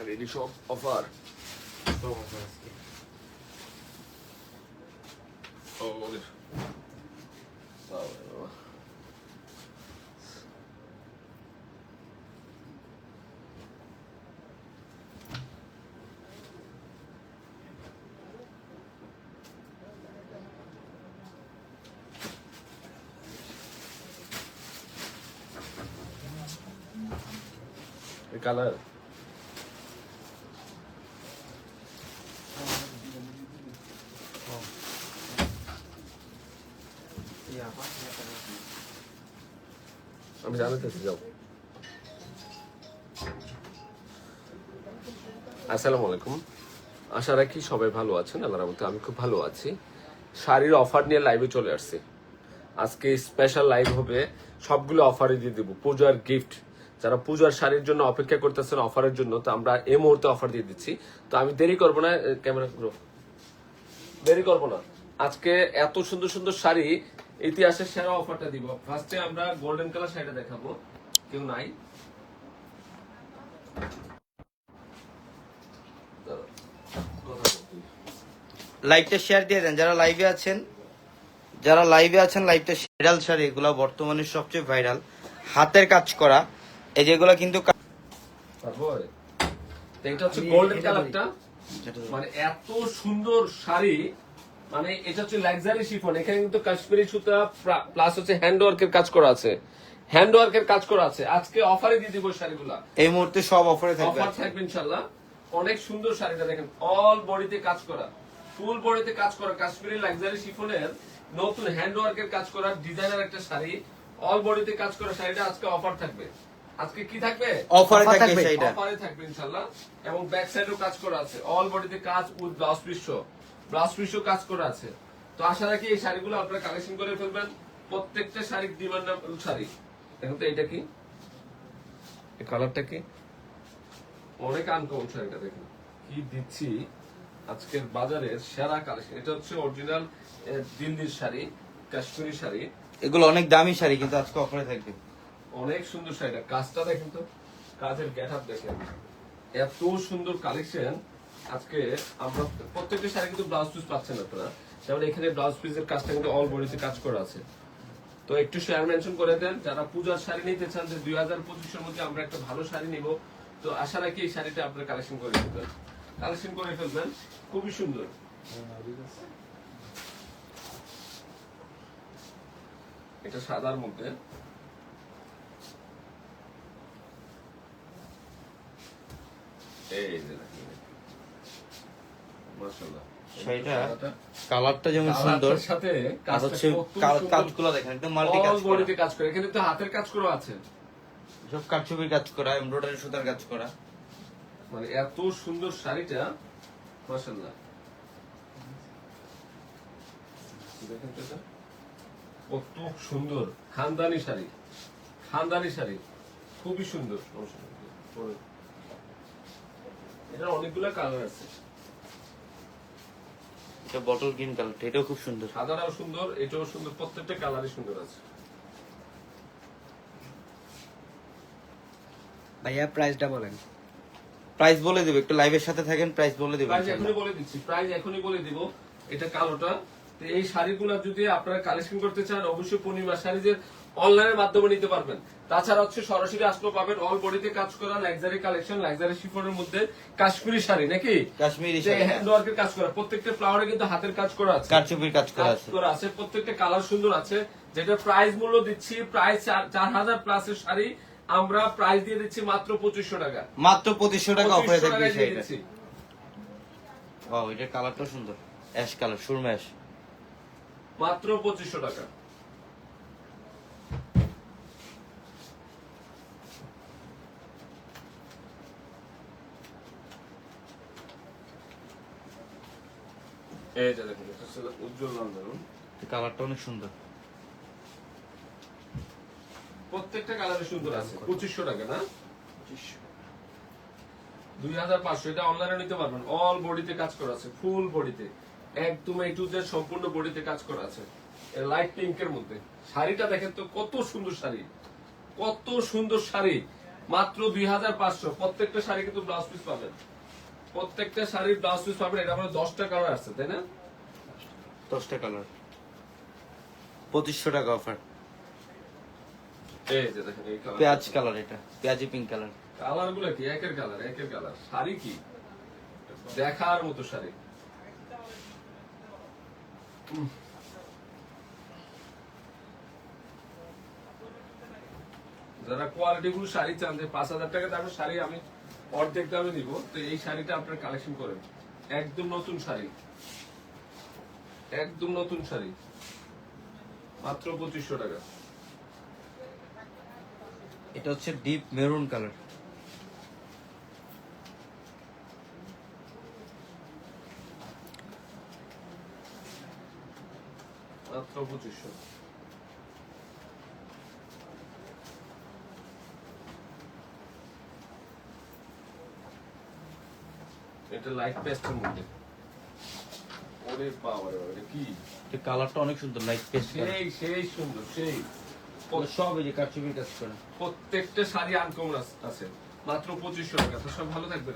Ale když ho ofar. To je hezký. Oh. Colour আমি জানাতেছি যাও। আসসালামু আলাইকুম। আশা রাখি সবাই ভালো আছেন, আল্লাহর রহমতে আমি খুব ভালো আছি। শাড়ির অফার নিয়ে লাইভে চলে আসছি। আজকে স্পেশাল লাইভ হবে, সবগুলো অফারে দিয়ে দেবো। পূজার গিফট যারা পূজার শাড়ির জন্য অপেক্ষা করতেছেন অফারের জন্য, তো আমরা এই মুহূর্তে অফার দিয়ে দিচ্ছি। তো আমি দেরি করব না ক্যামেরা দেরি করব না। আজকে এত সুন্দর সুন্দর শাড়ি, ইতিহাসের সেরা অফারটা দিব। ফার্স্টে আমরা গোল্ডেন কালার শাড়িটা দেখাবো। কেউ নাই। লাইভটা শেয়ার দিয়ে দেন। যারা লাইভে আছেন, যারা লাইভে আছেন লাইভটা ভাইরাল শাড়ি, এগুলো বর্তমানে সবচেয়ে ভাইরাল হাতের কাজ করা। এই যেগুলো কিন্তু তারপরে এটা হচ্ছে গোল্ডেন কালারটা মানে এত সুন্দর শাড়ি মানে এটা হচ্ছে লাক্সারি শিফন এখানে কিন্তু কাশ্মীরি সুতা প্লাস হচ্ছে হ্যান্ড ওয়ার্কের কাজ করা আছে। হ্যান্ড ওয়ার্কের কাজ করা আছে। আজকে অফারে দিয়ে দিব শাড়িগুলা। এই মুহূর্তে সব অফারে থাকবে। অফার থাকবে ইনশাল্লাহ অনেক সুন্দর শাড়িটা দেখেন অল বডিতে কাজ করা। ফুল বডিতে কাজ করা কাশ্মীরি লাক্সারি শিফনের নতুন হ্যান্ড ওয়ার্কের কাজ করা ডিজাইনার একটা শাড়ি। অল বডিতে কাজ করা শাড়িটা আজকে অফার থাকবে। আজকে কি থাকবে? অফারে থাকবে। শাড়িটা অফারে থাকবে ইনশাল্লাহ এবং ব্যাক সাইডেও কাজ করা আছে। অল বডিতে কাজ উইথ ব্লাউজ পিস ব্লাউজ পিসও কাজ করা আছে। তো আশা রাখি এই শাড়িগুলো আপনারা কালেকশন করে ফেলবেন। প্রত্যেকটা শাড়ির ডিমান্ড শাড়ি দেখুন তো এটা কি? এই কালারটা কি? অনেক আনকমন শাড়িটা দেখুন। কি দিচ্ছি? আজকের বাজারের সেরা কালেকশন এটা হচ্ছে অরিজিনাল দিল্লির শাড়ি কাশ্মীরি শাড়ি। এগুলো অনেক দামি শাড়ি কিন্তু আজকে অফারে থাকবে। অনেক সুন্দর শাড়িটা। কাজটা দেখেন তো, কাজের গেট আপ দেখেন এত সুন্দর কালেকশন আজকে আমরা প্রত্যেকটা শাড়ি কিন্তু ব্লাউজ পিস পাচ্ছেন আপনারা। যেমন এখানে ব্লাউজ পিসের কাজটা কিন্তু অল বডিতে কাজ করা আছে। তো একটু শেয়ার মেনশন করে দেন, যারা পূজার শাড়ি নিতে চান যে দুই হাজার পঁচিশের মধ্যে আমরা একটা ভালো শাড়ি নিব। তো আশা রাখি এই শাড়িটা আপনারা কালেকশন করে ফেলবেন। কালেকশন করে ফেলবেন, খুবই সুন্দর। এটা সাদার মধ্যে এই যে দেখেন মাশাআল্লাহ শাড়িটা কালারটা যেমন সুন্দর সাথে আর হচ্ছে। কাজগুলো দেখেন একদম মাল্টি কাজ কাজ করে এখানে তো হাতের কাজ করা আছে। সব কারচুপির কাজ করা এমব্রয়ডারি সুতার কাজ করা। মানে এত সুন্দর শাড়িটা মাশাআল্লাহ। দেখেন তো কত সুন্দর। খানদানি শাড়ি। খানদানি শাড়ি। খুবই সুন্দর। পরে। অনেকগুলো কালার আছে। এটা বটল গ্রিন কালার এটাও খুব সুন্দর। সাদাটাও সুন্দর এটাও সুন্দর প্রত্যেকটা কালারই সুন্দর আছে। ভাইয়া প্রাইসটা বলেন। প্রাইস বলে দেবে একটু লাইভের সাথে থাকেন প্রাইস বলে দেবে প্রাইস এখনই বলে দিচ্ছি প্রাইস এখনই বলে দিব। এটা কালোটা তো এই শাড়িগুলো যদি আপনারা কালেকশন করতে চান অবশ্যই পূর্ণিমা শাড়িদের অনলাইনের মাধ্যমে নিতে পারবেন। তাছাড়া হচ্ছে সরাসরি আসলেও পাবেন অল বডিতে কাজ করা লাক্সারি কালেকশন লাক্সারি শিফনের মধ্যে কাশ্মীরি শাড়ি নাকি? কাশ্মীরি যে শাড়ি হ্যান্ড ওয়ার্কের কাজ করা প্রত্যেকটা ফ্লাওয়ারে কিন্তু হাতের কাজ করা আছে। কারচুপির কাজ করা আছে। করা আছে প্রত্যেকটা কালার সুন্দর আছে। যেটা প্রাইস মূল্য দিচ্ছি প্রাইস চার হাজার প্লাসের শাড়ি আমরা প্রাইস দিয়ে দিচ্ছি মাত্র পঁচিশশো টাকা। মাত্র পঁচিশশো টাকা অফারে 2500 থাকবে দিচ্ছি। ওয়াও এটার কালারটাও সুন্দর। অ্যাশ কালার সুরমা অ্যাশ মাত্র পঁচিশশো টাকা। এই যে দেখুন উজ্জ্বল কালারটা অনেক সুন্দর। প্রত্যেকটা কালারে সুন্দর আছে পঁচিশশো টাকা না? দুই হাজার পাঁচশো এটা অনলাইনে নিতে পারবেন। অল বডিতে কাজ করা আছে ফুল বডিতে একদম এই টু সম্পূর্ণ বডিতে কাজ করা আছে। লাইট পিঙ্কের মধ্যে। শাড়িটা দেখেন তো কত সুন্দর শাড়ি। কত সুন্দর শাড়ি। মাত্র দুই হাজার পাঁচশো। প্রত্যেকটা শাড়ি কিন্তু ব্লাউজ পিস পাবেন। প্রত্যেকটা শাড়ির ব্লাউজ পিস পাবেন। এটা মানে দশটা কালার আছে তাই না? দশটা কালার পঁচিশশো টাকা অফার পেঁয়াজ কালার এটা। পেঁয়াজি পিঙ্ক কালার কালারগুলো কি? একের কালার একের কালার শাড়ি কি? দেখার মতো শাড়ি। যারা কোয়ালিটি ফুল শাড়ি চান যে পাঁচ হাজার টাকা দামের শাড়ি আমি অর্ধেক দামে দিব তো এই শাড়িটা আপনার কালেকশন করেন একদম নতুন শাড়ি। একদম নতুন শাড়ি। মাত্র পঁচিশশো টাকা। এটা হচ্ছে ডিপ মেরুন কালার মাত্র পঁচিশশো এটা লাইট পেস্টের মধ্যে। ওরে বাবারে এটা কি? এটা কালারটা অনেক সুন্দর লাইট পেস্ট সেই সেই সুন্দর সেই। সব এই যে কারচুপির কাজ করা প্রত্যেকটা শাড়ি আনকমন আছে মাত্র পঁচিশশো টাকা। তো সব ভালো থাকবে